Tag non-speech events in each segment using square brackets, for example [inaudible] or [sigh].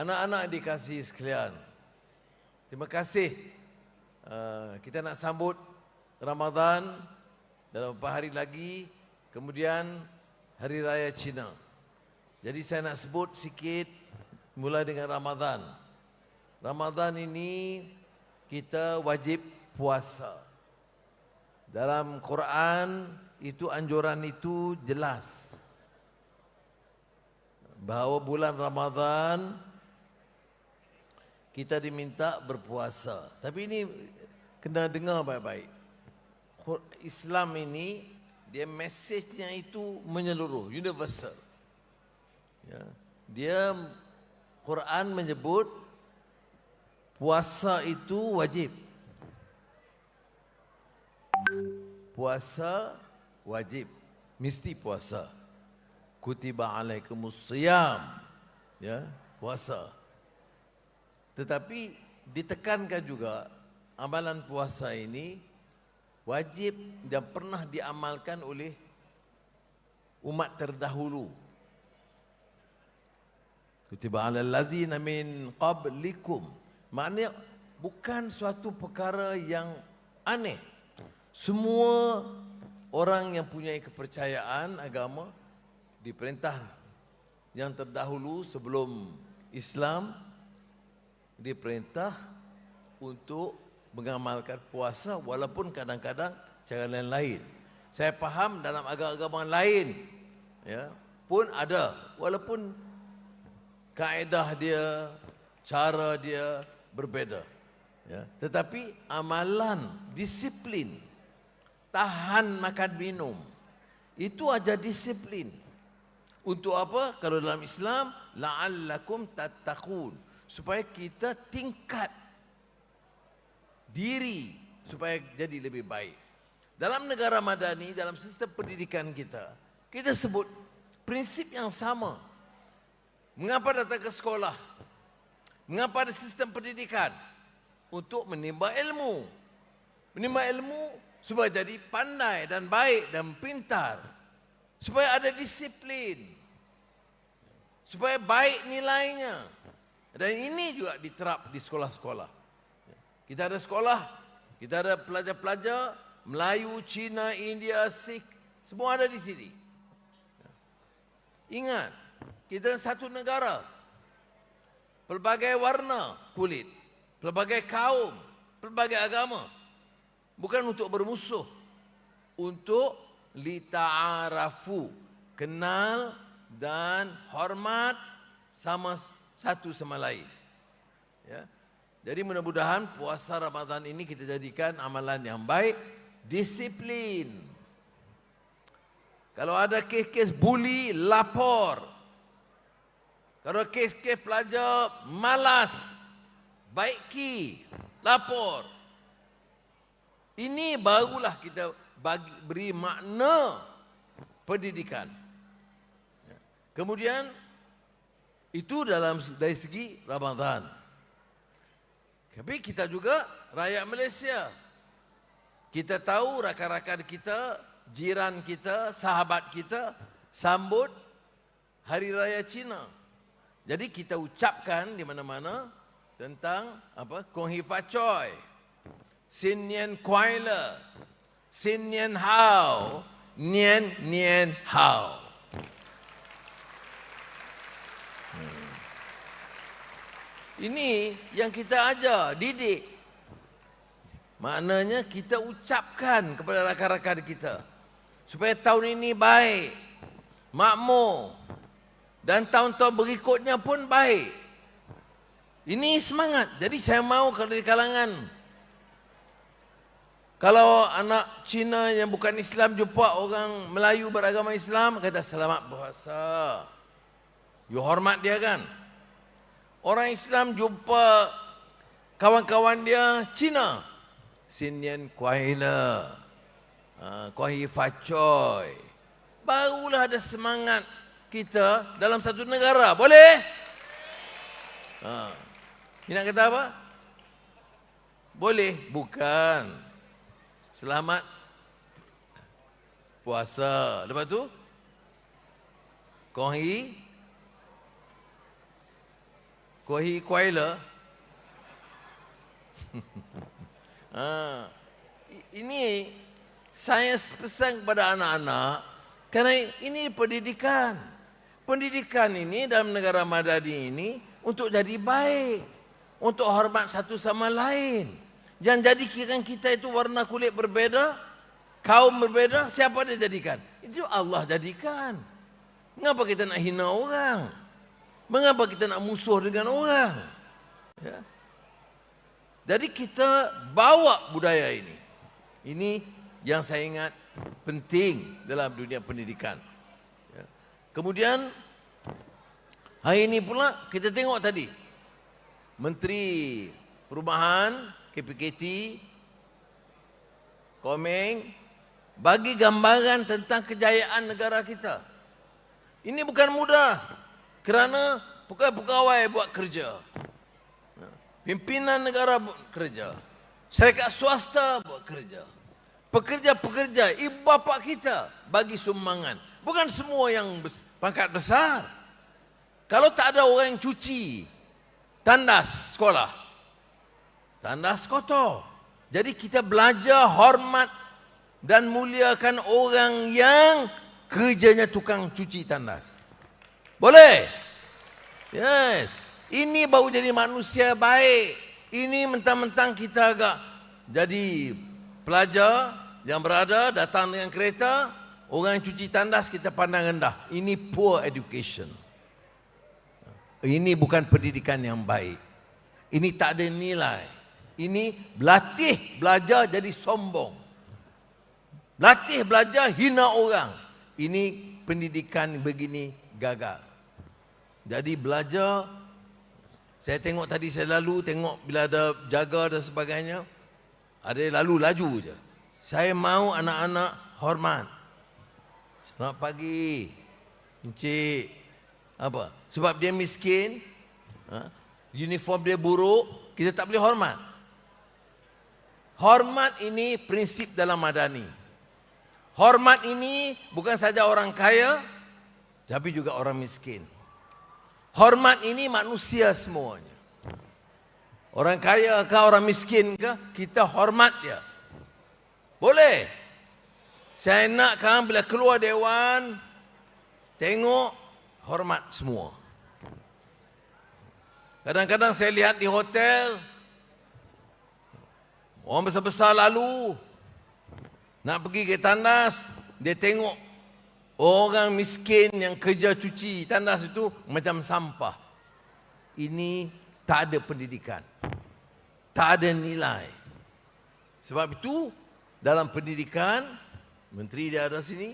Anak-anak dikasih sekalian. Terima kasih. Uh, kita nak sambut Ramadan dalam beberapa hari lagi. Kemudian Hari Raya Cina. Jadi saya nak sebut sikit mulai dengan Ramadan. Ramadan ini kita wajib puasa. Dalam Quran itu anjuran itu jelas. Bahawa bulan Ramadan kita diminta berpuasa. Tapi ini kena dengar baik-baik. Islam ini dia mesejnya itu menyeluruh, universal. Ya. Dia Quran menyebut puasa itu wajib. Puasa wajib, mesti puasa. Kutiba alaikumus siyam. Ya, puasa. Tetapi ditekankan juga amalan puasa ini wajib dan pernah diamalkan oleh umat terdahulu. Kutiba ala lazina min qablikum. Maknanya bukan suatu perkara yang aneh. Semua orang yang punya kepercayaan agama diperintah yang terdahulu sebelum Islam diperintah untuk mengamalkan puasa walaupun kadang-kadang cara lain-lain. Saya faham dalam agama-agama lain ya pun ada walaupun kaedah dia, cara dia berbeza. Ya, tetapi amalan, disiplin, tahan makan minum itu aja disiplin. Untuk apa? Kalau dalam Islam, la'allakum tattaqun supaya kita tingkat diri supaya jadi lebih baik. Dalam negara madani, dalam sistem pendidikan kita, kita sebut prinsip yang sama. Mengapa datang ke sekolah? Mengapa ada sistem pendidikan? Untuk menimba ilmu. Menimba ilmu supaya jadi pandai dan baik dan pintar. Supaya ada disiplin. Supaya baik nilainya. Dan ini juga diterap di sekolah-sekolah. Kita ada sekolah, kita ada pelajar-pelajar Melayu, Cina, India, Sikh, semua ada di sini. Ingat, kita satu negara. Pelbagai warna kulit, pelbagai kaum, pelbagai agama. Bukan untuk bermusuh, untuk lita'arafu, kenal dan hormat sama satu sama lain. Ya. Jadi mudah-mudahan puasa Ramadan ini kita jadikan amalan yang baik, disiplin. Kalau ada kes-kes bully, lapor. Kalau kes-kes pelajar malas, baiki, lapor. Ini barulah kita bagi, beri makna pendidikan. Ya. Kemudian itu dalam dari segi Ramadan. Tapi kita juga rakyat Malaysia. Kita tahu rakan-rakan kita, jiran kita, sahabat kita sambut Hari Raya Cina. Jadi kita ucapkan di mana-mana tentang apa? Kong Hi Fa Choi. Sin Nian Kuai Le. Sin Nian Hao. Nian Nian Hao. Ini yang kita ajar, didik. Maknanya kita ucapkan kepada rakan-rakan kita. Supaya tahun ini baik. Makmur. Dan tahun-tahun berikutnya pun baik. Ini semangat. Jadi saya mau kalau di kalangan. Kalau anak Cina yang bukan Islam jumpa orang Melayu beragama Islam. Kata selamat puasa. You hormat dia kan? Orang Islam jumpa kawan-kawan dia Cina. Sinian Kuaila. Ha, Kuahi Facoy. Barulah ada semangat kita dalam satu negara. Boleh? Ha. Ini nak kata apa? Boleh? Bukan. Selamat puasa. Lepas tu? Kuahi Kuahi kuaila. [laughs] ha. Ini saya pesan kepada anak-anak kerana ini pendidikan. Pendidikan ini dalam negara madani ini untuk jadi baik, untuk hormat satu sama lain. Jangan jadikan kita itu warna kulit berbeza, kaum berbeza, siapa dia jadikan? Itu Allah jadikan. Mengapa kita nak hina orang? Mengapa kita nak musuh dengan orang? Ya. Jadi kita bawa budaya ini. Ini yang saya ingat penting dalam dunia pendidikan. Ya. Kemudian hari ini pula kita tengok tadi Menteri Perubahan KPKT Komeng bagi gambaran tentang kejayaan negara kita. Ini bukan mudah kerana pegawai-pegawai buat kerja. Pimpinan negara buat kerja. Syarikat swasta buat kerja. Pekerja-pekerja, ibu bapa kita bagi sumbangan. Bukan semua yang pangkat besar. Kalau tak ada orang yang cuci tandas sekolah, tandas kotor. Jadi kita belajar hormat dan muliakan orang yang kerjanya tukang cuci tandas. Boleh? Yes. Ini baru jadi manusia baik. Ini mentang-mentang kita agak jadi pelajar yang berada datang dengan kereta, orang yang cuci tandas kita pandang rendah. Ini poor education. Ini bukan pendidikan yang baik. Ini tak ada nilai. Ini berlatih belajar jadi sombong. Latih belajar hina orang. Ini pendidikan begini gagal. Jadi belajar saya tengok tadi saya lalu tengok bila ada jaga dan sebagainya. Ada lalu laju je. Saya mau anak-anak hormat. Selamat pagi. Encik. Apa? Sebab dia miskin. Ha? Uniform dia buruk. Kita tak boleh hormat. Hormat ini prinsip dalam madani. Hormat ini bukan saja orang kaya. Tapi juga orang miskin. Hormat ini manusia semuanya. Orang kaya ke orang miskin ke, kita hormat dia. Boleh. Saya nak kan bila keluar dewan, tengok hormat semua. Kadang-kadang saya lihat di hotel, orang besar-besar lalu, nak pergi ke tandas, dia tengok orang miskin yang kerja cuci tandas itu macam sampah. Ini tak ada pendidikan. Tak ada nilai. Sebab itu dalam pendidikan, menteri dia ada sini,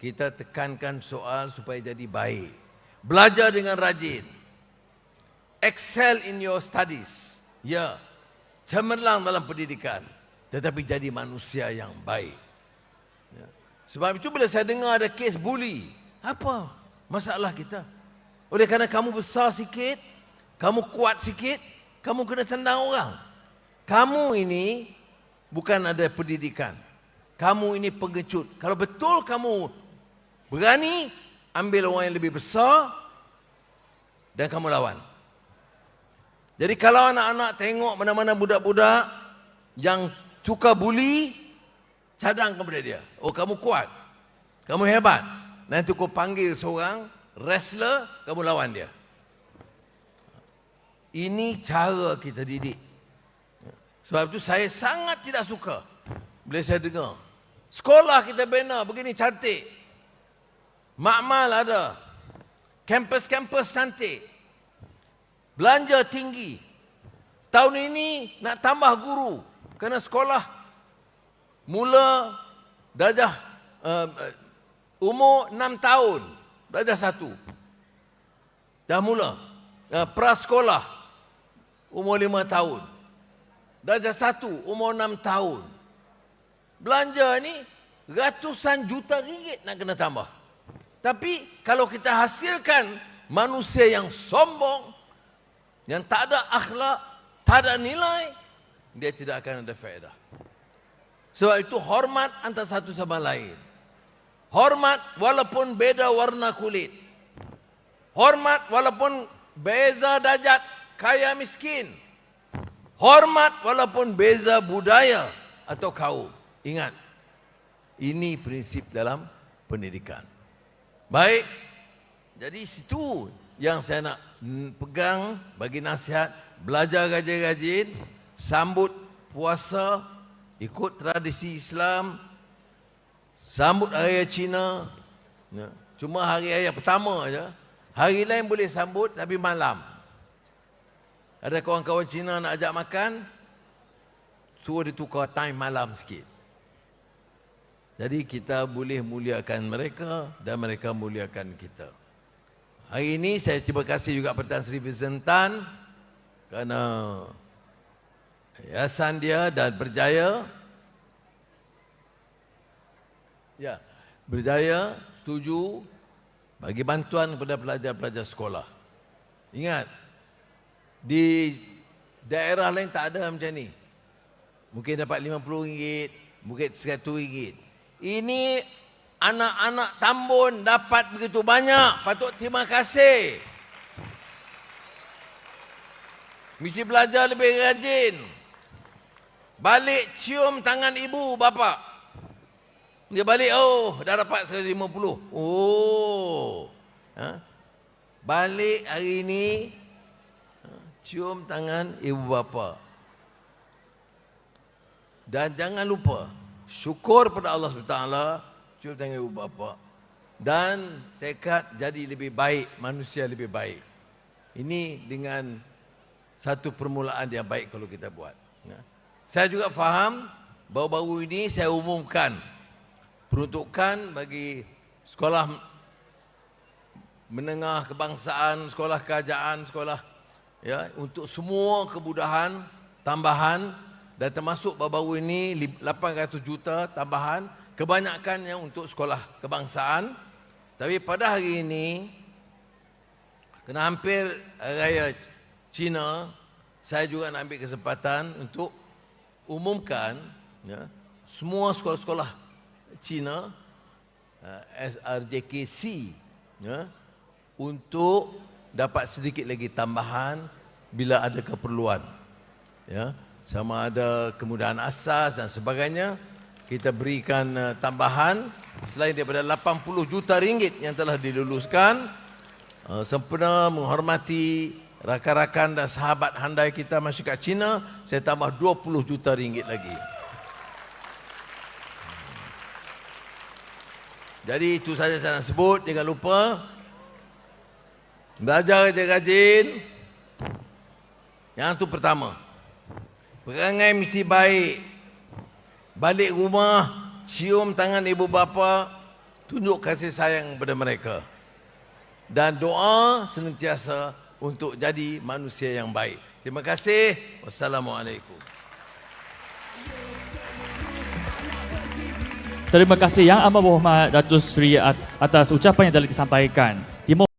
kita tekankan soal supaya jadi baik. Belajar dengan rajin. Excel in your studies. Ya, cemerlang dalam pendidikan. Tetapi jadi manusia yang baik. Sebab itu bila saya dengar ada kes bully, apa masalah kita? Oleh kerana kamu besar sikit, kamu kuat sikit, kamu kena tendang orang. Kamu ini bukan ada pendidikan. Kamu ini pengecut. Kalau betul kamu berani ambil orang yang lebih besar dan kamu lawan. Jadi kalau anak-anak tengok mana-mana budak-budak yang suka bully, cadang kepada dia. Oh kamu kuat. Kamu hebat. Nanti kau panggil seorang wrestler, kamu lawan dia. Ini cara kita didik. Sebab itu saya sangat tidak suka bila saya dengar. Sekolah kita bina begini cantik. Makmal ada. Kampus-kampus cantik. Belanja tinggi. Tahun ini nak tambah guru. Kerana sekolah mula darjah uh, umur 6 tahun. Darjah satu. Dah mula. Uh, prasekolah umur 5 tahun. Darjah satu, umur enam tahun. Belanja ni ratusan juta ringgit nak kena tambah. Tapi kalau kita hasilkan manusia yang sombong, yang tak ada akhlak, tak ada nilai, dia tidak akan ada faedah. Sebab itu hormat antara satu sama lain. Hormat walaupun beda warna kulit. Hormat walaupun beza darjat kaya miskin. Hormat walaupun beza budaya atau kaum. Ingat, ini prinsip dalam pendidikan. Baik, jadi situ yang saya nak pegang bagi nasihat, belajar rajin-rajin, sambut puasa, ikut tradisi Islam, sambut hari raya Cina. Ya. Cuma hari raya pertama aja. Hari lain boleh sambut tapi malam. Ada kawan-kawan Cina nak ajak makan, suruh dia tukar time malam sikit. Jadi kita boleh muliakan mereka dan mereka muliakan kita. Hari ini saya terima kasih juga Pertan Sri Vizentan kerana yayasan dia dan berjaya ya berjaya setuju bagi bantuan kepada pelajar-pelajar sekolah. Ingat di daerah lain tak ada macam ni. Mungkin dapat RM50, mungkin RM100. Ini anak-anak Tambun dapat begitu banyak. Patut terima kasih. Mesti belajar lebih rajin. Balik cium tangan ibu bapa. Dia balik, oh dah dapat RM150. Oh. Ha? Balik hari ini, ha, cium tangan ibu bapa. Dan jangan lupa, syukur pada Allah SWT, cium tangan ibu bapa. Dan tekad jadi lebih baik, manusia lebih baik. Ini dengan satu permulaan yang baik kalau kita buat. Ya. Saya juga faham, baru-baru ini saya umumkan. Peruntukan bagi sekolah menengah kebangsaan, sekolah kerajaan, sekolah ya untuk semua kemudahan tambahan dan termasuk baru-baru ini 800 juta tambahan kebanyakan yang untuk sekolah kebangsaan. Tapi pada hari ini kena hampir raya Cina saya juga nak ambil kesempatan untuk umumkan ya, semua sekolah-sekolah Cina uh, SRJKC ya, untuk dapat sedikit lagi tambahan bila ada keperluan. Ya, sama ada kemudahan asas dan sebagainya, kita berikan uh, tambahan selain daripada 80 juta ringgit yang telah diluluskan uh, sempena menghormati rakan-rakan dan sahabat handai kita masyarakat Cina, saya tambah 20 juta ringgit lagi. Jadi itu saja saya nak sebut, jangan lupa belajar rajin-rajin. Yang itu pertama. Perangai mesti baik. Balik rumah, cium tangan ibu bapa, tunjuk kasih sayang kepada mereka. Dan doa senantiasa untuk jadi manusia yang baik. Terima kasih. Wassalamualaikum. Terima kasih Yang Amat Berhormat Datuk Seri at- atas ucapan yang telah disampaikan. Di